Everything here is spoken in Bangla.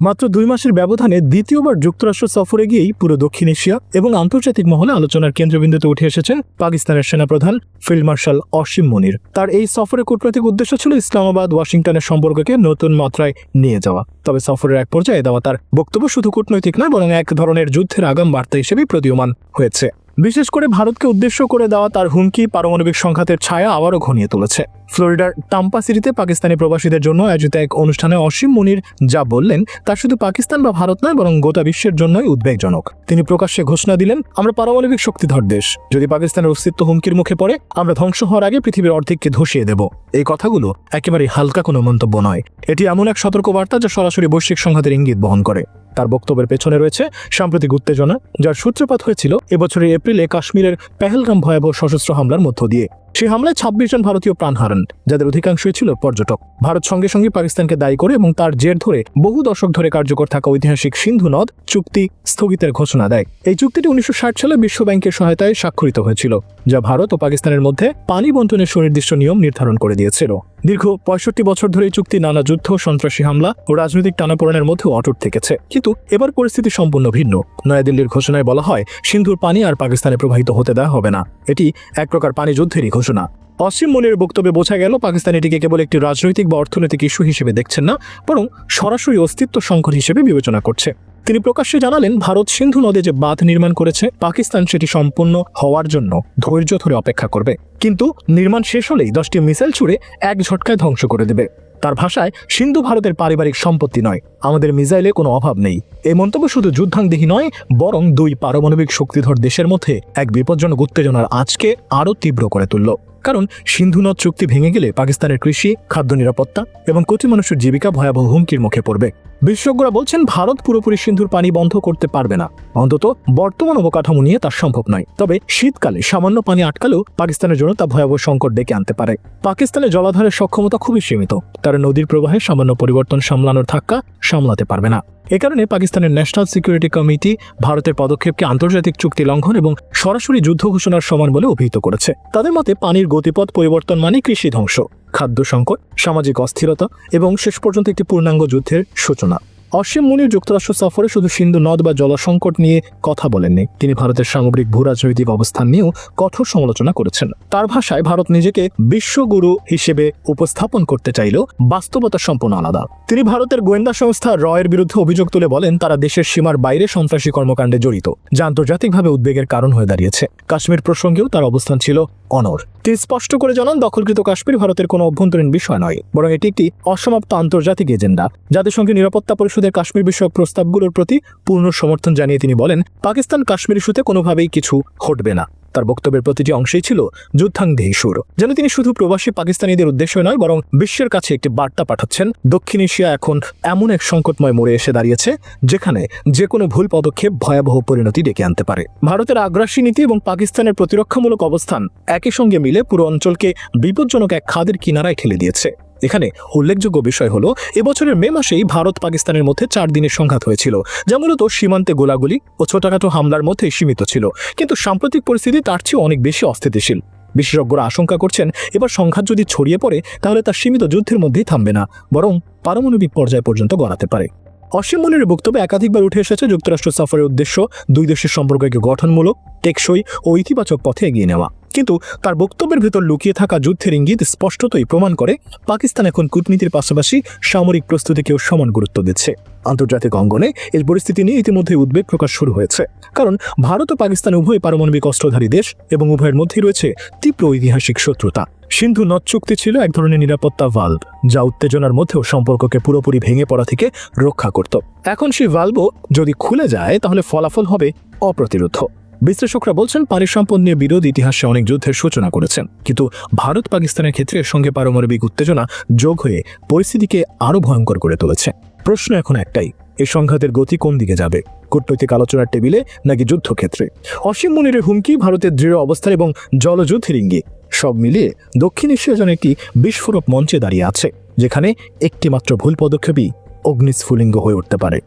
মাত্র দুই মাসের ব্যবধানে দ্বিতীয়বার যুক্তরাষ্ট্র সফরে গিয়েই পুরো দক্ষিণ এশিয়া এবং আন্তর্জাতিক মহলে আলোচনার কেন্দ্রবিন্দুতে উঠে এসেছেন পাকিস্তানের সেনাপ্রধান ফিল্ড মার্শাল অসীম মনির। তার এই সফরের কূটনৈতিক উদ্দেশ্য ছিল ইসলামাবাদ, ওয়াশিংটনের সম্পর্ককে নতুন মাত্রায় নিয়ে যাওয়া। তবে সফরের এক পর্যায়ে দেওয়া তার বক্তব্য শুধু কূটনৈতিক নয়, বরং এক ধরনের যুদ্ধের আগাম বার্তা হিসেবেই প্রতীয়মান হয়েছে। বিশেষ করে ভারতকে উদ্দেশ্য করে দেওয়া তার হুমকি পারমাণবিক সংঘাতের ছায়া আবারও ঘনিয়ে তুলেছে। ফ্লোরিডার টাম্পা সিটিতে পাকিস্তানি প্রবাসীদের জন্য আয়োজিত এক অনুষ্ঠানে অসীম মুনির যা বললেন, তা শুধু পাকিস্তান বা ভারত নয়, বরং গোটা বিশ্বের জন্যই উদ্বেগজনক। তিনি প্রকাশ্যে ঘোষণা দিলেন, আমরা পারমাণবিক শক্তিধর দেশ। যদি পাকিস্তানের অস্তিত্ব হুমকির মুখে পড়ে, আমরা ধ্বংস হওয়ার আগে পৃথিবীর অর্ধেককে ধসিয়ে দেব। এই কথাগুলো একেবারে হালকা কোনো মন্তব্য নয়। এটি এমন এক সতর্কবার্তা যা সরাসরি বৈশ্বিক সংঘাতের ইঙ্গিত বহন করে। তার বক্তব্যের পেছনে রয়েছে সাম্প্রতিক উত্তেজনা, যার সূত্রপাত হয়েছিল এবছরের এপ্রিলে কাশ্মীরের পেহেলগাম ভয়াবহ সশস্ত্র হামলার মধ্য দিয়ে। সেই হামলায় ছাব্বিশ জন ভারতীয় প্রাণ হারান, যাদের অধিকাংশই ছিল পর্যটক। ভারত সঙ্গে সঙ্গে পাকিস্তানকে দায়ী করে এবং তার জের ধরে বহু দশক ধরে কার্যকর থাকা ঐতিহাসিক সিন্ধু নদ চুক্তি স্থগিতের ঘোষণা দেয়। এই চুক্তিটি উনিশশো ষাট সালে বিশ্ব ব্যাংকের সহায়তায় স্বাক্ষরিত হয়েছিল, যা ভারত ও পাকিস্তানের মধ্যে পানি বন্টনের সুনির্দিষ্ট নিয়ম নির্ধারণ করে দিয়েছিল। দীর্ঘ পঁয়ষট্টি বছর ধরে এই চুক্তি নানা যুদ্ধ, সন্ত্রাসী হামলা ও রাজনৈতিক টানাপোড়েনের মধ্যেও অটুট থেকেছে। কিন্তু এবার পরিস্থিতি সম্পূর্ণ ভিন্ন। নয়াদিল্লির ঘোষণায় বলা হয়, সিন্ধুর পানি আর পাকিস্তানে প্রবাহিত হতে দেওয়া হবে না। এটি এক প্রকার পানি যুদ্ধেরই ঘোষণা। অসীম মনির বক্তব্যে বোঝা গেল পাকিস্তান এটিকে কেবল একটি রাজনৈতিক বা অর্থনৈতিক ইস্যু হিসেবে দেখছেন না, বরং সরাসরি অস্তিত্ব সংকট হিসেবে বিবেচনা করছে। তিনি প্রকাশ্যে জানালেন, ভারত সিন্ধু নদে যে বাঁধ নির্মাণ করেছে, পাকিস্তান সেটি সম্পূর্ণ হওয়ার জন্য ধৈর্য ধরে অপেক্ষা করবে। কিন্তু নির্মাণ শেষ হলেই দশটি মিসাইল ছুড়ে এক ঝটকায় ধ্বংস করে দেবে। তার ভাষায় সিন্ধু ভারতের পারিবারিক সম্পত্তি নয়। আমাদের মিসাইলে কোনো অভাব নেই। এই মন্তব্য শুধু যুদ্ধাঙ্গদেহী নয়, বরং দুই পারমাণবিক শক্তিধর দেশের মধ্যে এক বিপজ্জনক উত্তেজনার আজকে আরও তীব্র করে তুলল। কারণ সিন্ধু নদ চুক্তি ভেঙে গেলে পাকিস্তানের কৃষি, খাদ্য নিরাপত্তা এবং কোটি মানুষের জীবিকা ভয়াবহ হুমকির মুখে পড়বে। বিশেষজ্ঞরা বলছেন, ভারত পুরোপুরি সিন্ধুর পানি বন্ধ করতে পারবে না। অন্তত বর্তমান অবকাঠামো নিয়ে তা সম্ভব নয়। তবে শীতকালে সামান্য পানি আটকালেও পাকিস্তানের জন্য তা ভয়াবহ সংকট ডেকে আনতে পারে। পাকিস্তানের জলাধারের সক্ষমতা খুবই সীমিত। তারা নদীর প্রবাহে সামান্য পরিবর্তন সামলানোর ধাক্কা সামলাতে পারবে না। এ কারণে পাকিস্তানের ন্যাশনাল সিকিউরিটি কমিটি ভারতের পদক্ষেপকে আন্তর্জাতিক চুক্তি লঙ্ঘন এবং সরাসরি যুদ্ধ ঘোষণার সমান বলে অভিহিত করেছে। তাদের মতে, পানির গতিপথ পরিবর্তন মানে কৃষি ধ্বংস। খাদ্য সংকট সামাজিক অস্থিরতা এবং শেষ পর্যন্ত একটি পূর্ণাঙ্গ যুদ্ধের সূচনা। অসীম মুনি যুক্তরাষ্ট্র সফরে শুধু সিন্ধু নদ বা জলসংকট নিয়ে কথা বলেননি। তিনি ভারতের সামগ্রিক ভূ রাজনৈতিক অবস্থান নিয়েও কঠোর সমালোচনা করেছেন। তার ভাষায় ভারত নিজেকে বিশ্বগুরু হিসেবে উপস্থাপন করতে চাইলেও বাস্তবতা সম্পূর্ণ আলাদা। তিনি ভারতের গোয়েন্দা সংস্থা রয়ের বিরুদ্ধে অভিযোগ তুলে বলেন, তারা দেশের সীমার বাইরে সন্ত্রাসী কর্মকাণ্ডে জড়িত যা আন্তর্জাতিকভাবে উদ্বেগের কারণ হয়ে দাঁড়িয়েছে। কাশ্মীর প্রসঙ্গেও তার অবস্থান ছিল অনর তিনি স্পষ্ট করে জানান, দখলকৃত কাশ্মীর ভারতের কোনো অভ্যন্তরীণ বিষয় নয়, বরং এটি একটি অসমাপ্ত আন্তর্জাতিক এজেন্ডা। জাতিসংঘ নিরাপত্তা পরিষদের কাশ্মীর বিষয়ক প্রস্তাবগুলোর প্রতি পূর্ণ সমর্থন জানিয়ে তিনি বলেন, পাকিস্তান কাশ্মীর ইস্যুতে কোনোভাবেই কিছু ঘটবে না। তার বক্তব্যের প্রতিটি অংশেই ছিল যুদ্ধাঙ্গদেহী সুর। যেন তিনি শুধু প্রবাসী পাকিস্তানিদের উদ্দেশ্য নয়, বরং বিশ্বের কাছে একটি বার্তা পাঠাচ্ছেন, দক্ষিণ এশিয়া এখন এমন এক সংকটময় মোড়ে এসে দাঁড়িয়েছে, যেখানে যে কোনো ভুল পদক্ষেপ ভয়াবহ পরিণতি ডেকে আনতে পারে। ভারতের আগ্রাসী নীতি এবং পাকিস্তানের প্রতিরক্ষামূলক অবস্থান একই সঙ্গে মিলে পুরো অঞ্চলকে বিপজ্জনক এক খাদের কিনারায় ঠেলে দিয়েছে। এখানে উল্লেখযোগ্য বিষয় হলো, এবছরের মে মাসেই ভারত পাকিস্তানের মধ্যে চার দিনের সংঘাত হয়েছিল, যা মূলত সীমান্তে গোলাগুলি ও ছোটখাটো হামলার মধ্যে সীমিত ছিল। কিন্তু সাম্প্রতিক পরিস্থিতি তার চেয়ে অনেক বেশি অস্থিতিশীল। বিশেষজ্ঞরা আশঙ্কা করছেন, এবার সংঘাত যদি ছড়িয়ে পড়ে, তাহলে তা সীমিত যুদ্ধের মধ্যেই থামবে না, বরং পারমাণবিক পর্যায় পর্যন্ত গড়াতে পারে। অসীম মনির বক্তব্যে একাধিকবার উঠে এসেছে যুক্তরাষ্ট্র সফরের উদ্দেশ্য, দুই দেশের সম্পর্ককে গঠনমূলক, টেকসই ও ইতিবাচক পথে এগিয়ে নেওয়া। কিন্তু তার বক্তব্যের ভেতর লুকিয়ে থাকা যুদ্ধের ইঙ্গিত স্পষ্টতই প্রমাণ করে পাকিস্তান এখন কূটনীতির পাশাপাশি সামরিক প্রস্তুতিকেও সমান গুরুত্ব দিচ্ছে। আন্তর্জাতিক অঙ্গনে এর পরিস্থিতি নিয়ে ইতিমধ্যে উদ্বেগ প্রকাশ শুরু হয়েছে। কারণ ভারত ও পাকিস্তান উভয় পারমাণবিক অস্ত্রধারী দেশ এবং উভয়ের মধ্যেই রয়েছে তীব্র ঐতিহাসিক শত্রুতা। সিন্ধু নদ চুক্তি ছিল এক ধরনের নিরাপত্তা ভাল্ব যা উত্তেজনার মধ্যেও সম্পর্ককে পুরোপুরি ভেঙে পড়া থেকে রক্ষা করত। এখন সেই ভাল্বও যদি খুলে যায়, তাহলে ফলাফল হবে অপ্রতিরোধ। বিশ্লেষকরা বলছেন পানি সম্পদ নিয়ে বিরোধ ইতিহাসে অনেক যুদ্ধের সূচনা করেছেন। কিন্তু ভারত পাকিস্তানের ক্ষেত্রে সঙ্গে পারমাণবিক উত্তেজনা যোগ হয়ে পরিস্থিতিকে আরও ভয়ঙ্কর করে তুলেছে। প্রশ্ন এখন একটাই এই সংঘাতের গতি কোন দিকে যাবে? কূটনৈতিক আলোচনার টেবিলে নাকি যুদ্ধক্ষেত্রে? অসীম মনিরের হুমকি ভারতের দৃঢ় অবস্থান এবং জলযুদ্ধের ইঙ্গিত। সব মিলিয়ে দক্ষিণ এশিয়া যেন একটি বিস্ফোরক মঞ্চে দাঁড়িয়ে আছে, যেখানে একটিমাত্র ভুল পদক্ষেপই অগ্নিস্ফুলিঙ্গ হয়ে উঠতে পারে।